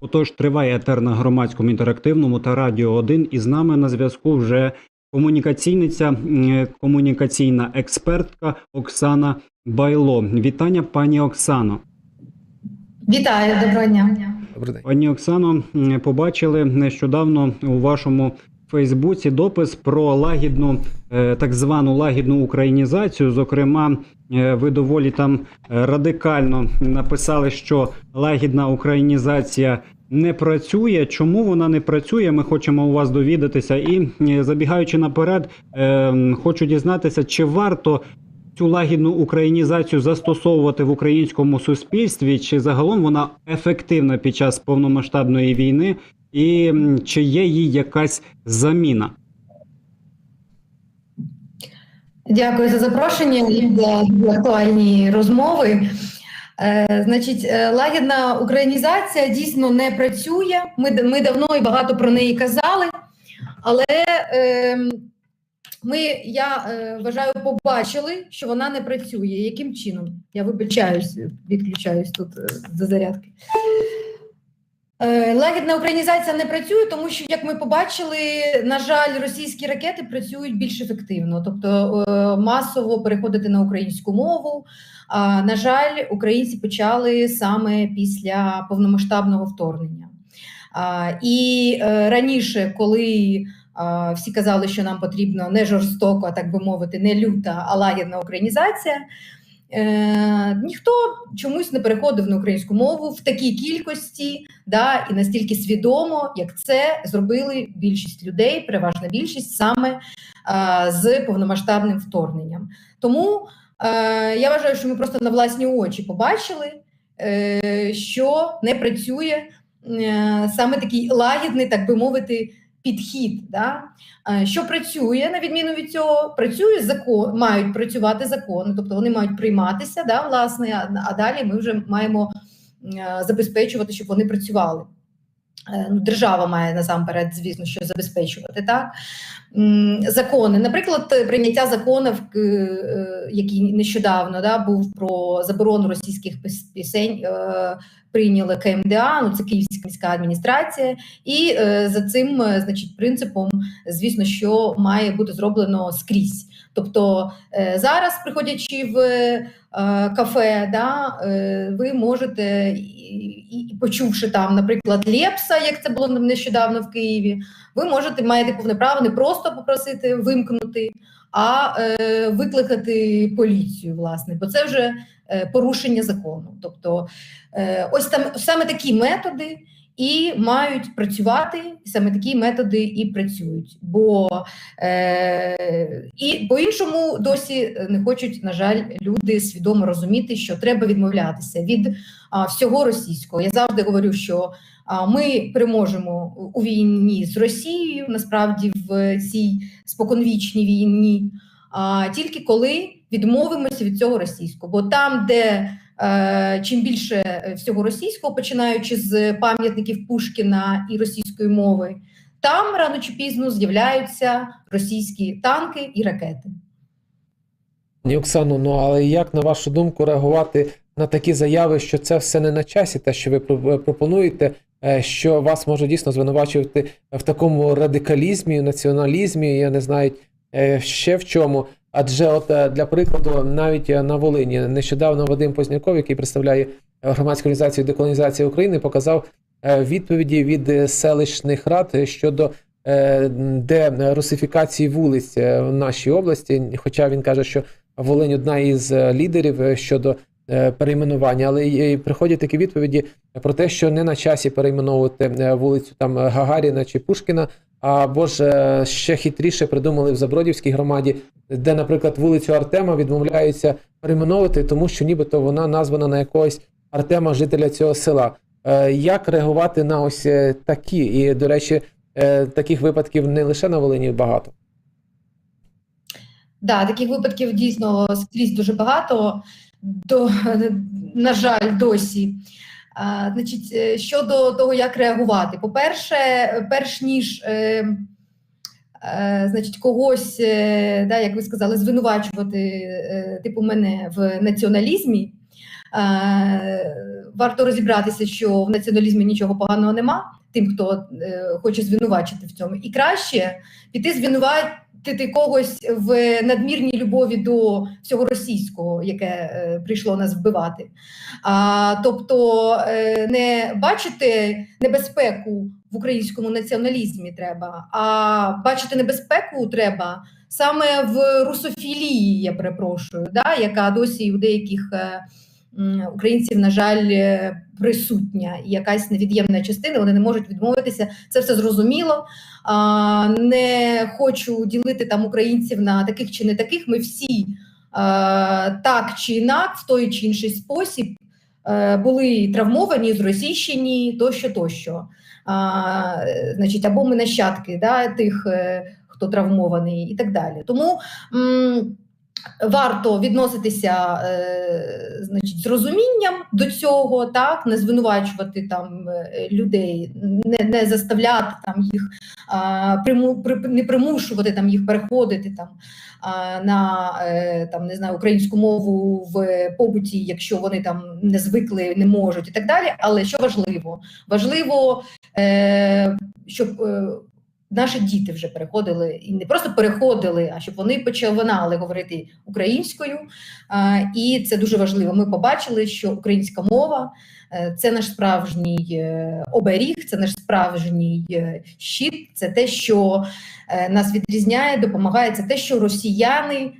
Отож, триває етер на громадському інтерактивному та радіо 1 і з нами на зв'язку вже комунікаційниця, комунікаційна експертка Оксана Байло. Вітання, пані Оксано. Вітаю, доброго дня. Добрий день. Пані Оксано, побачили нещодавно у вашому Фейсбуці допис про лагідну, е, так звану лагідну українізацію. Зокрема, е, ви доволі там е, радикально написали, що лагідна українізація не працює. Чому вона не працює? Ми хочемо у вас довідатися. І забігаючи наперед, хочу дізнатися, чи варто цю лагідну українізацію застосовувати в українському суспільстві, чи загалом вона ефективна під час повномасштабної війни, і чи є їй якась заміна? Дякую за запрошення і за актуальні розмови. Е, значить, е, лагідна українізація дійсно не працює. Ми, ми давно і багато про неї казали, але е, ми, я е, вважаю, побачили, що вона не працює. Яким чином? Я вибачаюсь, відключаюсь тут е, до зарядки. Е, Лагідна українізація не працює, тому що, як ми побачили, на жаль, російські ракети працюють більш ефективно, тобто е, масово переходити на українську мову. А, на жаль, українці почали саме після повномасштабного вторгнення. А, і е, раніше, коли всі казали, що нам потрібно не жорстоко, а так би мовити, не люта, а лагідна українізація. Е, ніхто чомусь не переходив на українську мову в такій кількості, да, і настільки свідомо, як це зробили більшість людей, переважна більшість саме з повномасштабним вторгненням. Тому е, я вважаю, що ми просто на власні очі побачили, е, що не працює саме такий лагідний, так би мовити, підхід. Да? Е, Що працює на відміну від цього, працює закон, мають працювати закони, тобто вони мають прийматися, да, власне, а, далі ми вже маємо е, забезпечувати, щоб вони працювали. Е, Ну, держава має насамперед, звісно, що забезпечувати так. Закони, наприклад, прийняття законів, е, е, який нещодавно да, був про заборону російських піс- пісень, прийняли КМДА, ну це Київська міська адміністрація, і за цим, значить, принципом, звісно, що має бути зроблено скрізь. Тобто е, зараз, приходячи в е, кафе, да, е, ви можете, і, почувши там, наприклад, Лепса, як це було нещодавно в Києві, ви можете маєте повне право не просто попросити вимкнути, а викликати поліцію, власне, бо це вже порушення закону. Тобто, ось там саме такі методи. І мають працювати саме такі методи і працюють, бо е, і по-іншому досі не хочуть, на жаль, люди свідомо розуміти, що треба відмовлятися від а, всього російського. Я завжди говорю, що а, ми переможемо у війні з Росією, насправді в цій споконвічній війні, а, тільки коли відмовимося від цього російського. Бо там, де чим більше всього російського, починаючи з пам'ятників Пушкіна і російської мови, там рано чи пізно з'являються російські танки і ракети. Пані Оксано, ну але як на вашу думку реагувати на такі заяви, що це все не на часі, те, що ви пропонуєте, е, що вас можуть дійсно звинувачувати в такому радикалізмі, націоналізмі, я не знаю е, ще в чому. Адже, от е, для прикладу, навіть е, на Волині нещодавно Вадим Позняков, який представляє е, громадську організацію деколонізації України, показав відповіді від селищних рад щодо де русифікації вулиць в нашій області. Хоча він каже, що Волинь одна із лідерів щодо перейменування, але приходять такі відповіді про те, що не на часі перейменовувати вулицю там Гагаріна чи Пушкіна. Або ж ще хитріше придумали в Забродівській громаді, де, наприклад, вулицю Артема відмовляються перейменовувати, тому що нібито вона названа на якогось Артема, жителя цього села. Е, Як реагувати на ось е, такі? І, до речі, е, таких випадків не лише на Волині багато. Да, таких випадків дійсно скрізь дуже багато. До, на жаль, досі. Значить, е, щодо того, як реагувати, по-перше, перш ніж е, е, значить, когось, да, як ви сказали, звинувачувати, типу мене в націоналізмі. Варто розібратися, що в націоналізмі нічого поганого нема, тим, хто е, хоче звинувачити в цьому. І краще піти звинуватити когось в надмірній любові до всього російського, яке е, прийшло нас вбивати. А, тобто е, не бачити небезпеку в українському націоналізмі треба, а бачити небезпеку треба саме в русофілії, я перепрошую, да, яка досі у деяких е, українців, на жаль, е, присутня, і якась невід'ємна частина, вони не можуть відмовитися. Це все зрозуміло. А, не хочу ділити там українців на таких чи не таких. Ми всі а, так чи інак, в той чи інший спосіб е, були травмовані, зросійщені, тощо, тощо. А, е, значить, або ми нащадки да, тих, е, хто травмований, і так далі. Тому м, варто відноситися е, значить, з розумінням до цього, так, не звинувачувати там е, людей, не, не заставляти там їх, а, приму, при, не примушувати там їх переходити там а, на е, там не знаю українську мову в побуті, якщо вони там не звикли, не можуть і так далі. Але що важливо? Важливо, е, щоб е, наші діти вже переходили і не просто переходили, а щоб вони починали говорити українською. І це дуже важливо. Ми побачили, що українська мова е, це наш справжній е, оберіг, це наш справжній е, щит, це те, що нас відрізняє, допомагає. Це те, що росіяни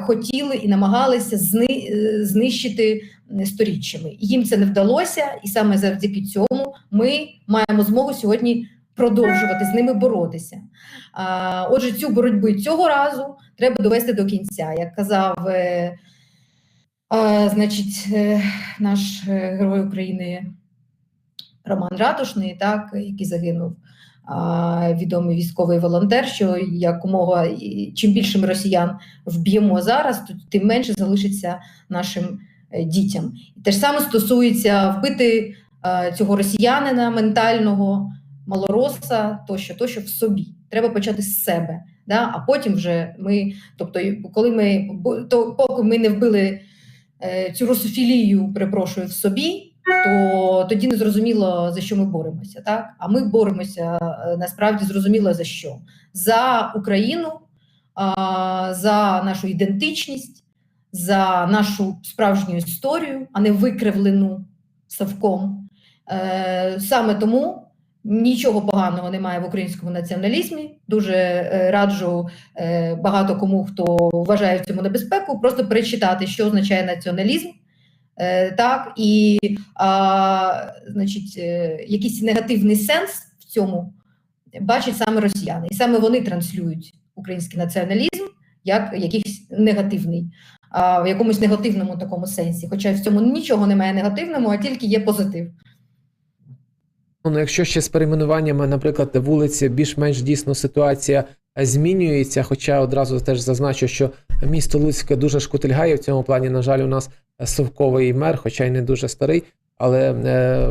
хотіли і намагалися зни, знищити сторіччями. Їм це не вдалося, і саме завдяки цьому ми маємо змогу сьогодні продовжувати з ними боротися. Отже, цю боротьбу цього разу треба довести до кінця. Як казав е, значить, е, наш е, герой України Роман Ратушний, так, який загинув. Відомий військовий волонтер, що якомога чим більше ми росіян вб'ємо зараз, то тим менше залишиться нашим дітям. Те ж саме стосується вбити цього росіянина ментального, малороса, тощо, тощо в собі. Треба почати з себе. Да? А потім вже ми, тобто, коли ми то, поки ми не вбили е, цю русофілію, перепрошую, в собі, то тоді не зрозуміло, за що ми боремося. Так? А ми боремося е, насправді зрозуміло за що? За Україну, за нашу ідентичність, за нашу справжню історію, а не викривлену совком. Е, Саме тому нічого поганого немає в українському націоналізмі. Дуже е, раджу е, багато кому, хто вважає в цьому небезпеку, просто перечитати, що означає націоналізм. Е, так, і а, значить, якийсь негативний сенс в цьому бачать саме росіяни. І саме вони транслюють український націоналізм як якийсь негативний, а, в якомусь негативному такому сенсі. Хоча в цьому нічого немає негативного, а тільки є позитив. Ну, якщо ще з перейменуваннями, наприклад, вулиці, більш-менш дійсно ситуація е, змінюється. Хоча одразу теж зазначу, що місто Луцьке дуже шкутильгає в цьому плані. На жаль, у нас е, совковий мер, хоча й не дуже старий, але е,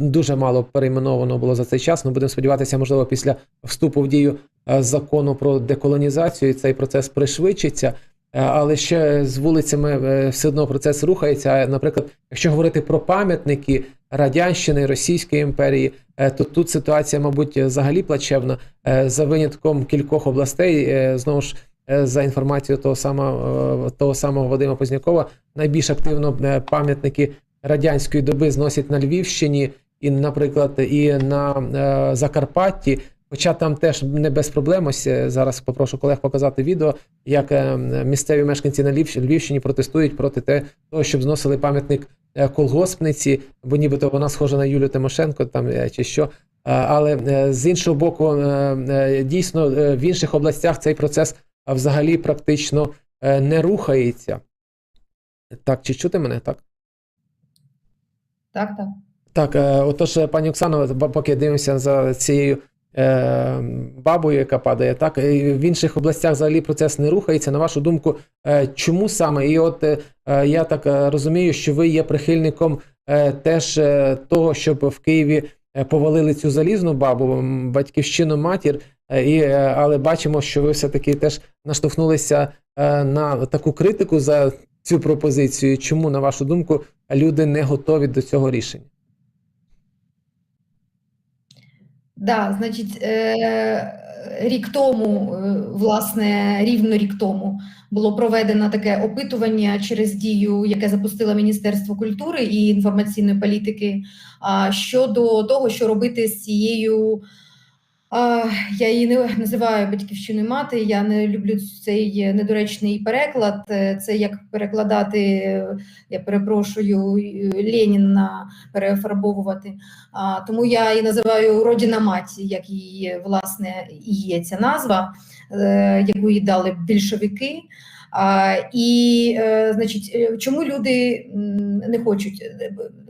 дуже мало перейменовано було за цей час. Ну, будемо сподіватися, можливо, після вступу в дію е, закону про деколонізацію цей процес пришвидшиться. Але ще з вулицями все одно процес рухається. Наприклад, якщо говорити про пам'ятники Радянщини, Російської імперії, е, то тут ситуація, мабуть, взагалі плачевна. Е, За винятком кількох областей, е, знову ж за інформацією того самого, того самого Вадима Познякова, найбільш активно пам'ятники радянської доби зносять на Львівщині і, наприклад, і на Закарпатті. Хоча там теж не без проблем. Ось зараз попрошу колег показати відео, як місцеві мешканці на Львівщині протестують проти того, щоб зносили пам'ятник колгоспниці, бо нібито вона схожа на Юлю Тимошенко там е, чи що. Але е, з іншого боку, е, е, дійсно е, в інших областях цей процес взагалі практично е, не рухається. Так, чи чути мене? Так. Так, так. Так, е, отож, е, пані Оксано, поки дивимося за цією е, бабою, яка падає, так в інших областях взагалі процес не рухається. На вашу думку, е, чому саме? І от е, е, я так е, розумію, що ви є прихильником е, теж е, того, щоб в Києві е, повалили цю залізну бабу, батьківщину матір. Е, І, е, але бачимо, що ви все-таки теж наштовхнулися е, на таку критику за цю пропозицію. Чому, на вашу думку, люди не готові до цього рішення? Да, значить, е, рік тому, е, власне, рівно рік тому було проведено таке опитування через дію, яке запустило Міністерство культури і інформаційної політики щодо того, що робити з цією. Я її не називаю батьківщиною мати. Я не люблю цей недоречний переклад. Е, Це як перекладати, е, я перепрошую, е, Леніна перефарбовувати. Тому я її називаю Родина Маті, як її власне і є ця назва, е, яку їй дали більшовики. І, е, значить, е, чому люди не хочуть?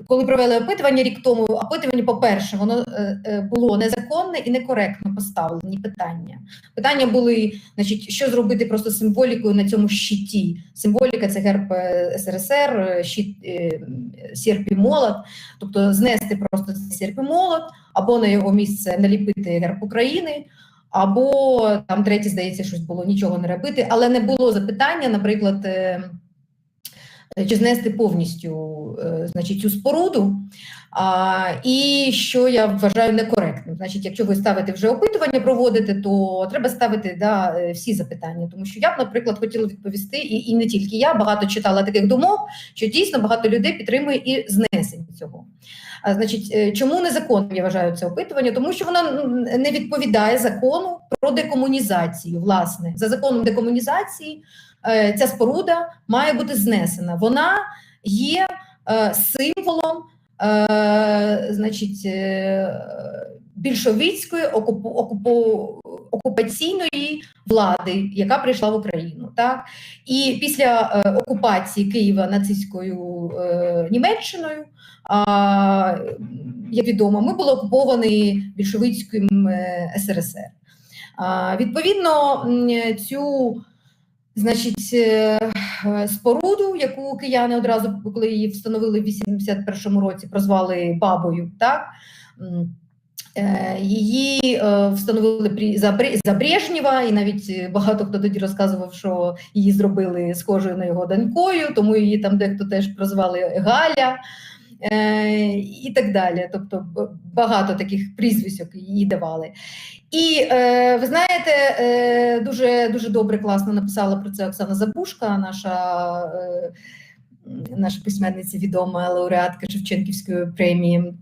Коли провели опитування рік тому, опитування, по-перше, воно е, було незаконне і некоректно поставлені питання. Питання були, значить, що зробити просто символікою на цьому щиті. Символіка це герб СРСР, щит сірп і молот, тобто знести просто сірп і молот, або на його місце наліпити герб України, або там третє, здається, щось було нічого не робити, але не було запитання, наприклад, е, чи знести повністю е, значить, цю споруду. А, і що я вважаю некоректним. Значить, якщо ви ставите вже опитування проводите, то треба ставити да, е, всі запитання. Тому що я б, наприклад, хотіла відповісти, і, і не тільки я багато читала таких думок, що дійсно багато людей підтримує і знесення цього. А, значить, е, чому незаконним я вважаю це опитування? Тому що воно не відповідає закону про декомунізацію. Власне, за законом декомунізації е, ця споруда має бути знесена. Вона є символом, е, значить, е, більшовицької окупу, окупу, окупаційної влади, яка прийшла в Україну. Так? І після е, окупації Києва нацистською е, Німеччиною, а, як відомо, ми були окуповані більшовицьким е, СРСР. А, відповідно, цю значить, е, споруду, яку кияни одразу, коли її встановили в 81-му році, прозвали бабою, так? Е, Її е, встановили за, Брежнєва, і навіть е, багато хто тоді розказував, що її зробили схожою на його донькою, тому її там дехто теж прозвали Галя е, і так далі. Тобто багато таких прізвисьок їй давали. І е, ви знаєте, е, дуже дуже добре, класно написала про це Оксана Забушка, наша, е, наша письменниця відома лауреатка Шевченківської премії.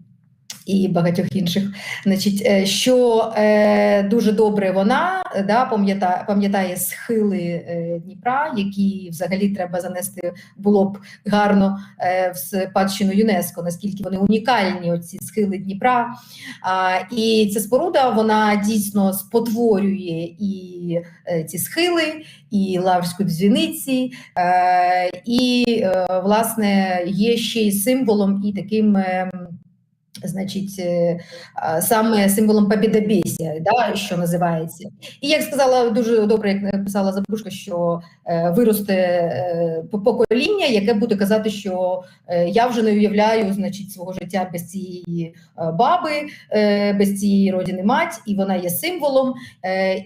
І багатьох інших, значить, е, що е, дуже добре вона да, пам'ятає, пам'ятає схили е, Дніпра, які взагалі треба занести було б гарно е, в спадщину ЮНЕСКО, наскільки вони унікальні, оці схили Дніпра. А, і ця споруда вона дійсно спотворює і е, ці схили, і лаврську дзвіниці, е, і е, власне є ще й символом і таким. е, Значить, е, саме символом побідобєсія, да, що називається. І як сказала дуже добре, як написала Забушка, що е, виросте е, покоління, яке буде казати, що я вже не уявляю значить, свого життя без цієї баби, без цієї родини мать, і вона є символом,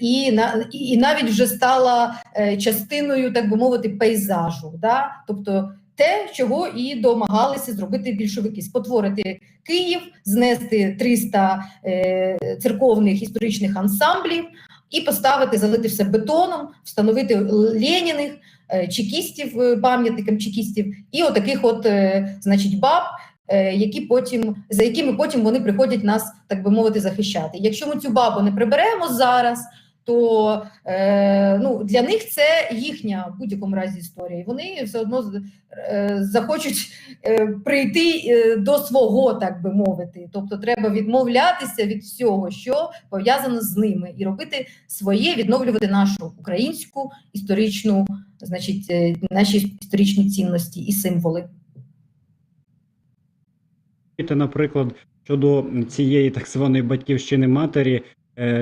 і, і, навіть вже стала частиною, так би мовити, пейзажу. Да? Тобто те, чого і домагалися зробити більшовики, спотворити Київ, знести 300 е, церковних історичних ансамблів і поставити, залити все бетоном, встановити Леніних, е, чекістів, е, пам'ятникам чекістів, і отаких от, е, значить, баб, е, які потім, за якими потім вони приходять нас, так би мовити, захищати. Якщо ми цю бабу не приберемо зараз, то е, ну, для них це їхня в будь-якому разі історія. І вони все одно е, захочуть е, прийти е, до свого, так би мовити. Тобто треба відмовлятися від всього, що пов'язано з ними, і робити своє, відновлювати нашу українську історичну, значить, е, наші історичні цінності і символи. Наприклад, щодо цієї так званої батьківщини матері,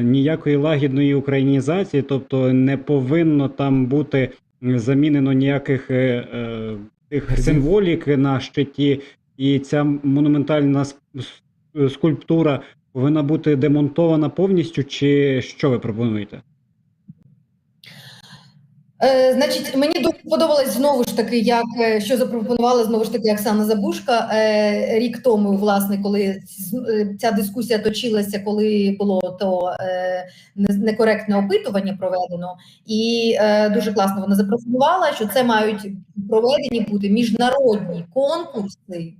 ніякої лагідної українізації, тобто не повинно там бути замінено ніяких е, е, тих символік на щиті, і ця монументальна скульптура повинна бути демонтована повністю, чи що ви пропонуєте? Е, значить, мені дуже подобалось знову ж таки, як е, що запропонувала знову ж таки Оксана Забушка е, рік тому, власне, коли ця дискусія точилася, коли було то некоректне опитування проведено, і дуже класно вона запропонувала, що це мають проведені бути міжнародні конкурси.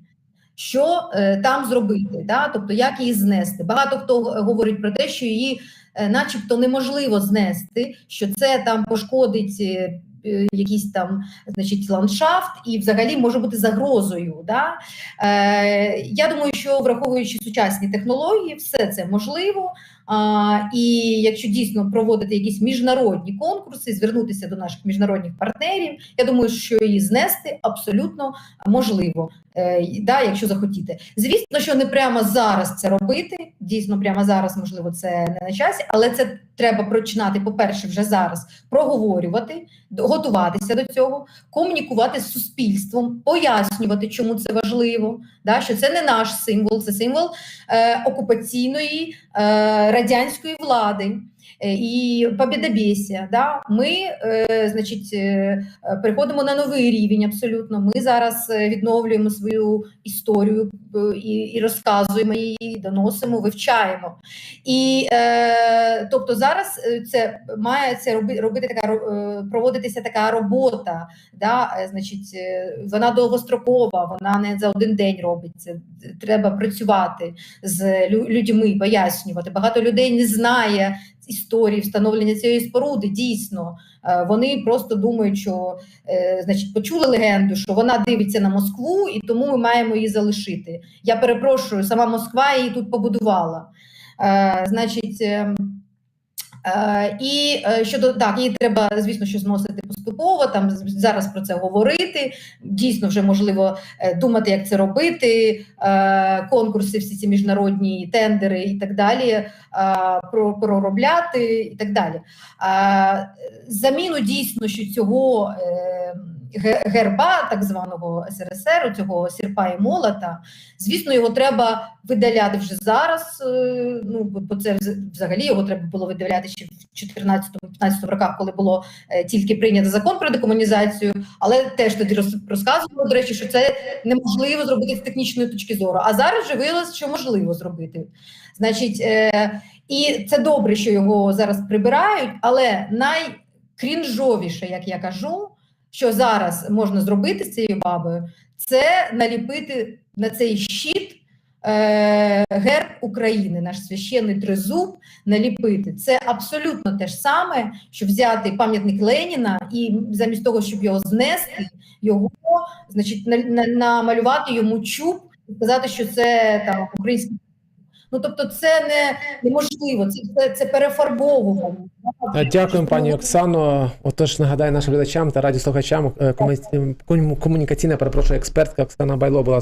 Що е, там зробити, да? тобто як її знести? Багато хто говорить про те, що її е, начебто неможливо знести, що це там пошкодить е, е, якийсь там значить, ландшафт і взагалі може бути загрозою. Да? Е, я думаю, що враховуючи сучасні технології, все це можливо. А, і якщо дійсно проводити якісь міжнародні конкурси, звернутися до наших міжнародних партнерів, я думаю, що її знести абсолютно можливо, е, да, якщо захотіти. Звісно, що не прямо зараз це робити. Дійсно, прямо зараз, можливо, це не на часі, але це треба починати, по-перше, вже зараз проговорювати, готуватися до цього, комунікувати з суспільством, пояснювати, чому це важливо, да, що це не наш символ, це символ е, окупаційної е, радянської влади. Е, І побєдобєсія, да, ми, е, значить, е, переходимо на новий рівень. Абсолютно. Ми зараз відновлюємо свою історію і, і розказуємо її, доносимо, вивчаємо. І е, тобто зараз це має це роби, робити така ро- проводитися така робота. Да, значить, вона довгострокова, вона не за один день робиться. Треба працювати з людьми, пояснювати. Багато людей не знає історії встановлення цієї споруди. Дійсно, Е, вони просто думають, що е, значить, почули легенду, що вона дивиться на Москву, і тому ми маємо її залишити. Я перепрошую, сама Москва її тут побудувала. Е, значить, е, е, і е, щодо так, її треба, звісно, що зносити поступово. Там зараз про це говорити. Дійсно, вже можливо е, думати, як це робити. Е, конкурси, всі ці міжнародні тендери і так далі, е, проробляти і так далі. Е, заміну дійсно, що цього. Ге- Герба так званого СРСР, цього сірпа і молота, звісно, його треба видаляти вже зараз. е, Ну бо це взагалі його треба було видаляти ще в 14-15 роках, коли було е, тільки прийнято закон про декомунізацію. Але теж тоді роз- розказували, до речі, що це неможливо зробити з технічної точки зору. А зараз вже виявилося, що можливо зробити. Значить, е, і це добре, що його зараз прибирають, але найкрінжовіше, як я кажу, що зараз можна зробити з цією бабою, це наліпити на цей щит е, герб України, наш священний тризуб, наліпити. Це абсолютно те ж саме, що взяти пам'ятник Леніна і замість того, щоб його знести, його значить, на, на, намалювати йому чуб і сказати, що це там український. Ну тобто, це не неможливо, це, це, це перефарбовування. Е, Дякуємо, пані Оксано. Отож, нагадаю нашим глядачам та радіослухачам, е, комуні- комунікаційна перепрошую експертка Оксана Байло була